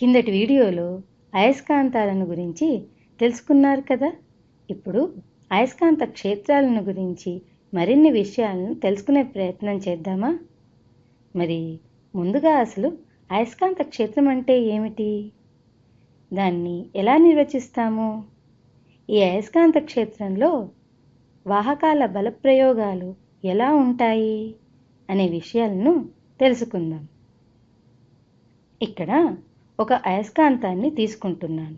కిందటి వీడియోలో అయస్కాంతాలను గురించి తెలుసుకున్నారు కదా? ఇప్పుడు అయస్కాంత క్షేత్రాలను గురించి మరిన్ని విషయాలను తెలుసుకునే ప్రయత్నం చేద్దామా? మరి ముందుగా అసలు అయస్కాంత క్షేత్రం అంటే ఏమిటి? దాన్ని ఎలా నిర్వచిస్తాము? ఈ అయస్కాంత క్షేత్రంలో వాహకాల బలప్రయోగాలు ఎలా ఉంటాయి అనే విషయాలను తెలుసుకుందాం. ఇక్కడ ఒక అయస్కాంతాన్ని తీసుకుంటున్నాను.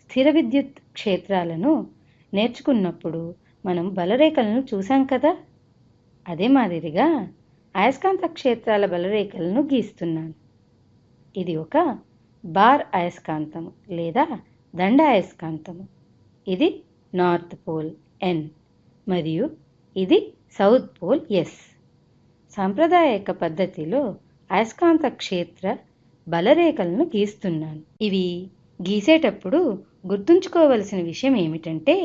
స్థిర విద్యుత్ క్షేత్రాలను నేర్చుకున్నప్పుడు మనం బలరేఖలను చూసాం కదా? అదే మాదిరిగా అయస్కాంత క్షేత్రాల బలరేఖలను గీస్తున్నాను. ఇది ఒక బార్ అయస్కాంతము లేదా దండ అయస్కాంతము. ఇది నార్త్ పోల్ ఎన్ మరియు ఇది సౌత్ పోల్ ఎస్. సాంప్రదాయక పద్ధతిలో అయస్కాంత క్షేత్ర బలరేఖలను గీస్తున్నాను. ఇవి గీసేటప్పుడు గుర్తుంచుకోవలసిన విషయం ఏమిటంటే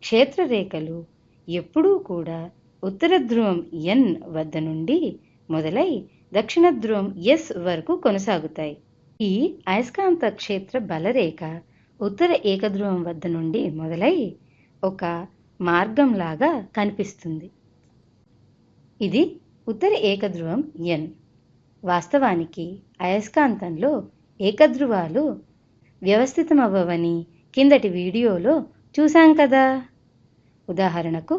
క్షేత్రరేఖలు ఎప్పుడూ కూడా ఉత్తర ధ్రువం ఎన్ వద్ద నుండి మొదలై దక్షిణ ధ్రువం ఎస్ వరకు కొనసాగుతాయి. ఈ అయస్కాంత క్షేత్ర బలరేఖ ఉత్తర ఏకధ్రువం వద్ద నుండి మొదలై ఒక మార్గంలాగా కనిపిస్తుంది. ఇది ఉత్తర ఏకధ్రువం ఎన్ వాస్తవానికి అయస్కాంతంలో ఏకధ్రువాలు వ్యవస్థితమవ్వవని కిందటి వీడియోలో చూశాం కదా. ఉదాహరణకు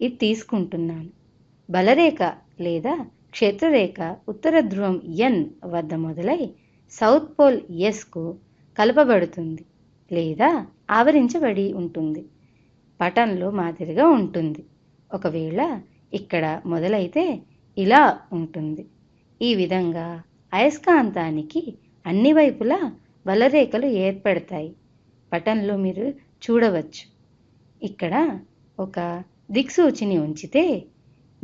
ఇది తీసుకుంటున్నాను. బలరేఖ లేదా క్షేత్రరేఖ ఉత్తర ధ్రువం ఎన్ వద్ద మొదలై సౌత్ పోల్ ఎస్కు కలపబడుతుంది లేదా ఆవరించబడి ఉంటుంది. పటంలో మాదిరిగా ఉంటుంది. ఒకవేళ ఇక్కడ మొదలైతే ఇలా ఉంటుంది. ఈ విధంగా అయస్కాంతానికి అన్ని వైపులా బలరేఖలు ఏర్పడతాయి. పటంలో మీరు చూడవచ్చు. ఇక్కడ ఒక దిక్సూచిని ఉంచితే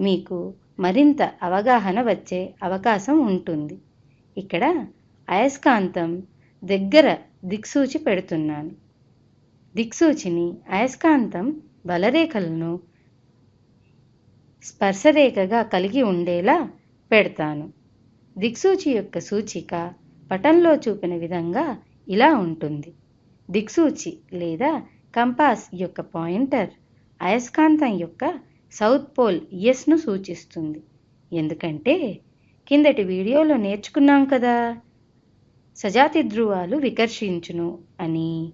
మీకు మరింత అవగాహన వచ్చే అవకాశం ఉంటుంది. ఇక్కడ అయస్కాంతం దగ్గర దిక్సూచి పెడుతున్నాను. దిక్సూచిని అయస్కాంతం బలరేఖలను స్పర్శరేఖగా కలిగి ఉండేలా పెడతాను. దిక్సూచి యొక్క సూచిక పటంలో చూపిన విధంగా ఇలా ఉంటుంది. దిక్సూచి లేదా కంపాస్ యొక్క పాయింటర్ అయస్కాంతం యొక్క సౌత్ పోల్ ఎస్ను సూచిస్తుంది. ఎందుకంటే కిందటి వీడియోలో నేర్చుకున్నాం కదా. సజాతి ధ్రువాలు వికర్షించును అని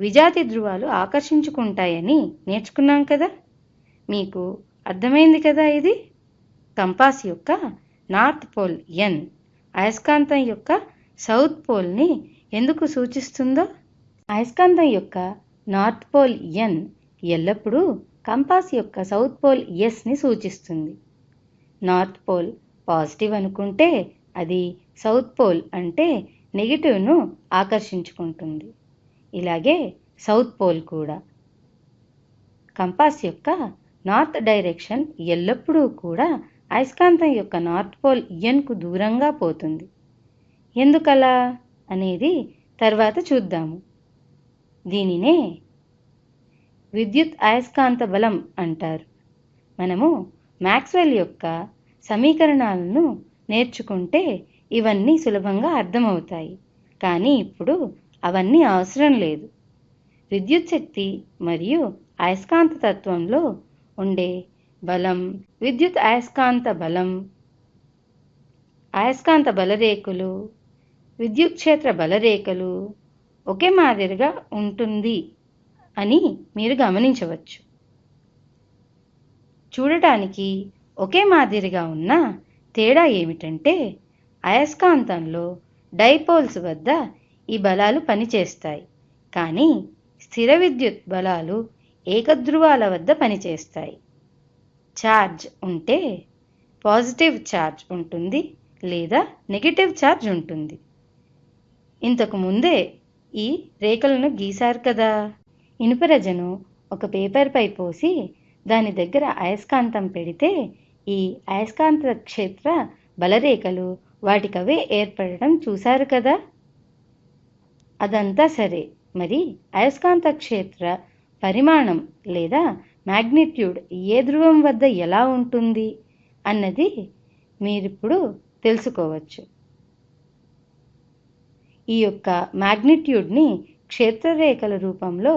విజాతి ధ్రువాలు ఆకర్షించుకుంటాయని నేర్చుకున్నాం కదా. మీకు అర్థమైంది కదా ఇది? కంపాస్ యొక్క నార్త్ పోల్ ఎన్. అయస్కాంతం యొక్క సౌత్ పోల్ని ఎందుకు సూచిస్తుందో? అయస్కాంతం యొక్క నార్త్ పోల్ ఎన్ ఎల్లప్పుడూ కంపాస్ యొక్క సౌత్ పోల్ ఎస్ని సూచిస్తుంది. నార్త్ పోల్ పాజిటివ్ అనుకుంటే అది సౌత్ పోల్ అంటే నెగిటివ్ను ఆకర్షించుకుంటుంది. ఇలాగే సౌత్ పోల్ కూడా. కంపాస్ యొక్క నార్త్ డైరెక్షన్ ఎల్లప్పుడూ కూడా అయస్కాంతం యొక్క నార్త్ పోల్ ఎన్కు దూరంగా పోతుంది. ఎందుకలా? అనేది తర్వాత చూద్దాము. దీనినే విద్యుత్ అయస్కాంత బలం అంటారు. మనము మ్యాక్స్వెల్ యొక్క సమీకరణాలను నేర్చుకుంటే ఇవన్నీ సులభంగా అర్థమవుతాయి. కానీ ఇప్పుడు అవన్నీ అవసరం లేదు. విద్యుత్ శక్తి మరియు అయస్కాంత తత్వంలో ఉండే బలం. విద్యుత్ అయస్కాంత బలం. అయస్కాంత బలరేఖలు విద్యుత్ క్షేత్ర బలరేఖలు ఒకే మాదిరిగా ఉంటుంది అని మీరు గమనించవచ్చు. చూడటానికి ఒకే మాదిరిగా ఉన్న తేడా ఏమిటంటే అయస్కాంతంలో డైపోల్స్ వద్ద ఈ బలాలు పనిచేస్తాయి. కానీ స్థిర విద్యుత్ బలాలు ఏకధ్రువాల వద్ద పనిచేస్తాయి. ఛార్జ్ ఉంటే పాజిటివ్ ఛార్జ్ ఉంటుంది లేదా నెగిటివ్ ఛార్జ్ ఉంటుంది. ఇంతకు ముందే ఈ రేఖలను గీశారు కదా. ఇనుపరజను ఒక పేపర్పై పోసి దాని దగ్గర అయస్కాంతం పెడితే ఈ అయస్కాంత క్షేత్ర బలరేఖలు వాటికవే ఏర్పడడం చూశారు కదా. అదంతా సరే. మరి అయస్కాంత క్షేత్ర పరిమాణం లేదా మ్యాగ్నిట్యూడ్ ఏ ధ్రువం వద్ద ఎలా ఉంటుంది అన్నది మీరిప్పుడు తెలుసుకోవచ్చు. ఈ యొక్క మ్యాగ్నిట్యూడ్ని క్షేత్రరేఖల రూపంలో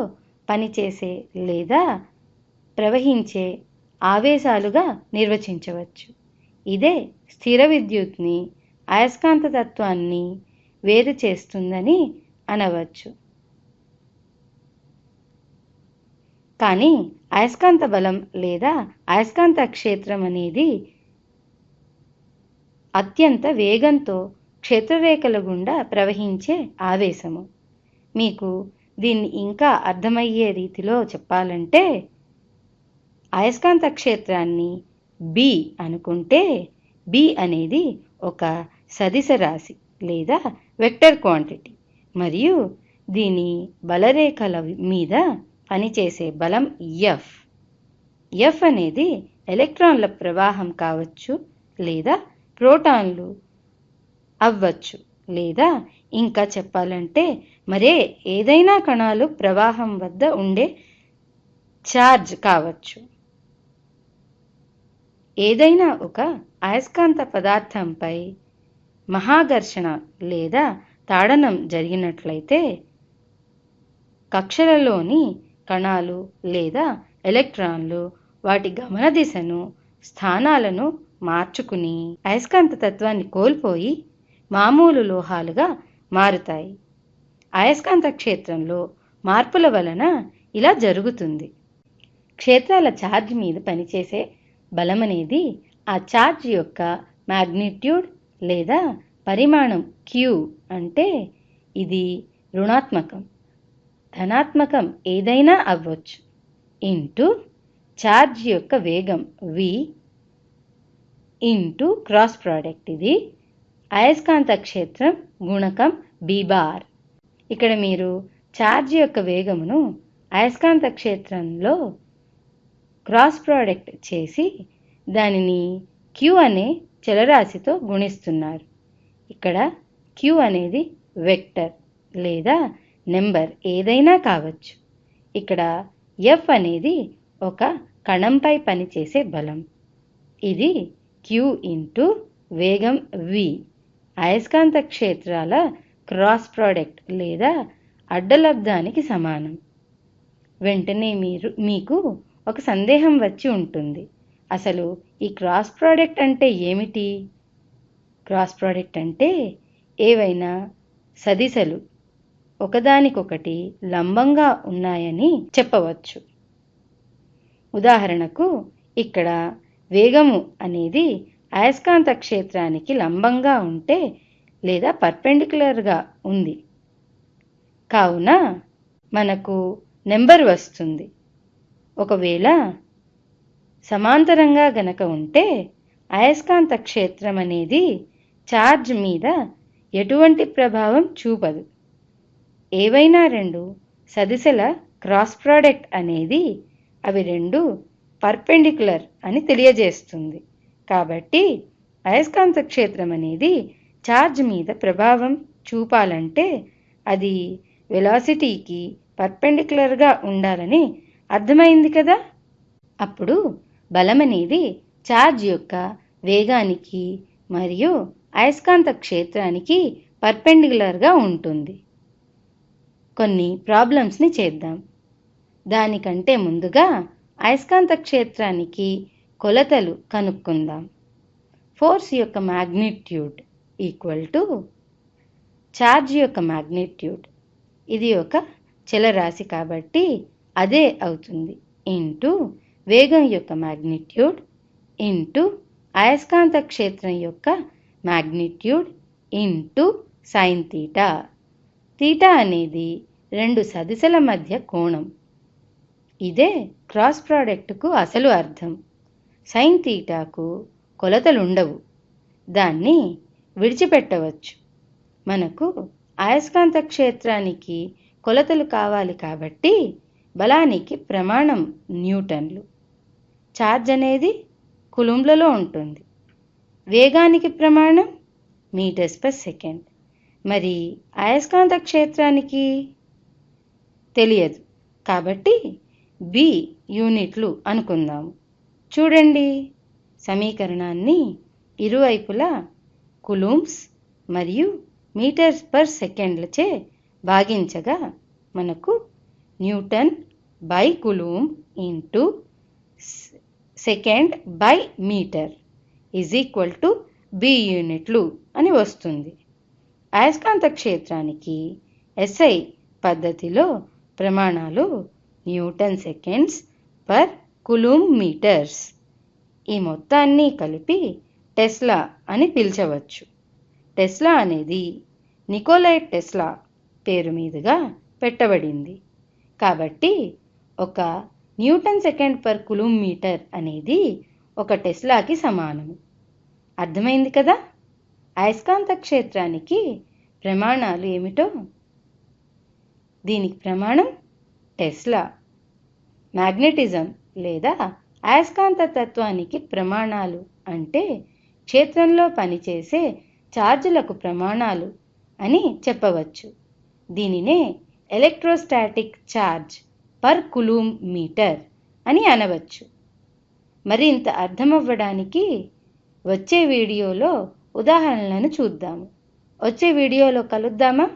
పనిచేసే లేదా ప్రవహించే ఆవేశాలుగా నిర్వచించవచ్చు. ఇదే స్థిర విద్యుత్ని అయస్కాంత తత్వాన్ని వేరు చేస్తుందని అనవచ్చు. కానీ అయస్కాంత బలం లేదా అయస్కాంత క్షేత్రం అనేది అత్యంత వేగంతో క్షేత్రరేఖల గుండా ప్రవహించే ఆవేశము. మీకు దీన్ని ఇంకా అర్థమయ్యే రీతిలో చెప్పాలంటే అయస్కాంత క్షేత్రాన్ని బి అనుకుంటే బి అనేది ఒక సదిశ రాశి లేదా వెక్టర్ క్వాంటిటీ మరియు దీని బలరేఖల మీద పనిచేసే బలం ఎఫ్ ఎఫ్ అనేది ఎలక్ట్రాన్ల ప్రవాహం కావచ్చు లేదా ప్రోటాన్లు అవ్వచ్చు లేదా ఇంకా చెప్పాలంటే మరే ఏదైనా కణాలు ప్రవాహం వద్ద ఉండే ఛార్జ్ కావచ్చు. ఏదైనా ఒక అయస్కాంత పదార్థంపై మహాఘర్షణ లేదా తాడనం జరిగినట్లయితే కక్షలలోని కణాలు లేదా ఎలక్ట్రాన్లు వాటి గమన దిశను స్థానాలను మార్చుకుని అయస్కాంత తత్వాన్ని కోల్పోయి మామూలు లోహాలుగా మారుతాయి. అయస్కాంత క్షేత్రంలో మార్పుల వలన ఇలా జరుగుతుంది. క్షేత్రాల ఛార్జ్ మీద పనిచేసే బలం అనేది ఆ ఛార్జ్ యొక్క మ్యాగ్నిట్యూడ్ లేదా పరిమాణం క్యూ అంటే ఇది రుణాత్మకం. ధనాత్మకం ఏదైనా అవ్వచ్చు. ఇంటూ ఛార్జ్ యొక్క వేగం వి ఇంటూ క్రాస్ ప్రోడక్ట్ ఇది అయస్కాంత క్షేత్రం గుణకం బీబార్ ఇక్కడ మీరు ఛార్జ్ యొక్క వేగమును అయస్కాంత క్షేత్రంలో క్రాస్ ప్రోడక్ట్ చేసి దానిని క్యూ అనే చలరాశితో గుణిస్తున్నారు. ఇక్కడ క్యూ అనేది వెక్టర్ లేదా నెంబర్ ఏదైనా కావచ్చు. ఇక్కడ ఎఫ్ అనేది ఒక కణంపై పనిచేసే బలం. ఇది క్యూ ఇంటూ వేగం వి అయస్కాంత క్షేత్రాల క్రాస్ ప్రోడక్ట్ లేదా అడ్డలబ్దానికి సమానం. వెంటనే మీరు మీకు ఒక సందేహం వచ్చి ఉంటుంది. అసలు ఈ క్రాస్ ప్రోడక్ట్ అంటే ఏమిటి? క్రాస్ ప్రోడక్ట్ అంటే ఏవైనా సదిశలు ఒకదానికొకటి లంబంగా ఉన్నాయని చెప్పవచ్చు. ఉదాహరణకు ఇక్కడ వేగము అనేది అయస్కాంత క్షేత్రానికి లంబంగా ఉంటే లేదా పర్పెండిక్యులర్గా ఉంది. కావున మనకు నెంబర్ వస్తుంది. ఒకవేళ సమాంతరంగా గనక ఉంటే అయస్కాంత క్షేత్రం అనేది ఛార్జ్ మీద ఎటువంటి ప్రభావం చూపదు. ఏవైనా రెండు సదిశల క్రాస్ ప్రోడక్ట్ అనేది అవి రెండు పర్పెండిక్యులర్ అని తెలియజేస్తుంది. కాబట్టి అయస్కాంత క్షేత్రం అనేది ఛార్జ్ మీద ప్రభావం చూపాలంటే అది వెలాసిటీకి పర్పెండిక్యులర్గా ఉండాలని అర్థమైంది కదా? అప్పుడు బలం అనేది ఛార్జ్ యొక్క వేగానికి మరియు అయస్కాంత క్షేత్రానికి పర్పెండిక్యులర్గా ఉంటుంది. కొన్ని ప్రాబ్లమ్స్ని చేద్దాం. దానికంటే ముందుగా అయస్కాంత క్షేత్రానికి కొలతలు కనుక్కుందాం. ఫోర్స్ యొక్క మ్యాగ్నిట్యూడ్ ఈక్వల్ టు ఛార్జ్ యొక్క మ్యాగ్నిట్యూడ్ ఇది ఒక చలరాశి కాబట్టి అదే అవుతుంది. ఇంటూ వేగం యొక్క మ్యాగ్నిట్యూడ్ ఇంటూ అయస్కాంత క్షేత్రం యొక్క magnitude into sine theta. Theta అనేది రెండు సదిశల మధ్య కోణం. ఇదే క్రాస్ ప్రోడక్ట్కు అసలు అర్థం. సైన్ తీటాకు కొలతలుండవు. దాన్ని విడిచిపెట్టవచ్చు. మనకు అయస్కాంత క్షేత్రానికి కొలతలు కావాలి కాబట్టి బలానికి ప్రమాణం న్యూటన్లు. ఛార్జ్ అనేది కులుంబ్లలో ఉంటుంది. వేగానికి ప్రమాణం మీటర్స్ పర్ సెకండ్. మరి అయస్కాంత క్షేత్రానికి తెలియదు. కాబట్టి బి యూనిట్లు అనుకుందాము చూడండి. సమీకరణాన్ని ఇరువైపులా కులూమ్స్ మరియు మీటర్స్ పర్ సెకండ్లచే భాగించగా మనకు newton by coulomb into second by metre is equal to B యూనిట్లు అని వస్తుంది. అయస్కాంత క్షేత్రానికి ఎస్ఐ పద్ధతిలో ప్రమాణాలు newton seconds per coulomb metres. ఈ మొత్తాన్ని కలిపి టెస్లా అని పిలిచవచ్చు. టెస్లా అనేది నికోలై టెస్లా పేరు మీదుగా పెట్టబడింది. కాబట్టి ఒక newton second per coulomb metre అనేది ఒక టెస్లాకి సమానము. అర్థమైంది కదా? అయస్కాంత క్షేత్రానికి ప్రమాణాలు ఏమిటో దీనికి ప్రమాణం టెస్లా. మ్యాగ్నెటిజం లేదా అయస్కాంత తత్వానికి ప్రమాణాలు అంటే క్షేత్రంలో పనిచేసే ఛార్జులకు ప్రమాణాలు అని చెప్పవచ్చు. దీనినే electrostatic charge per coulomb metre అని అనవచ్చు. మరింత అర్థమవ్వడానికి వచ్చే వీడియోలో ఉదాహరణలను చూద్దాము. వచ్చే వీడియోలో కలుద్దామా?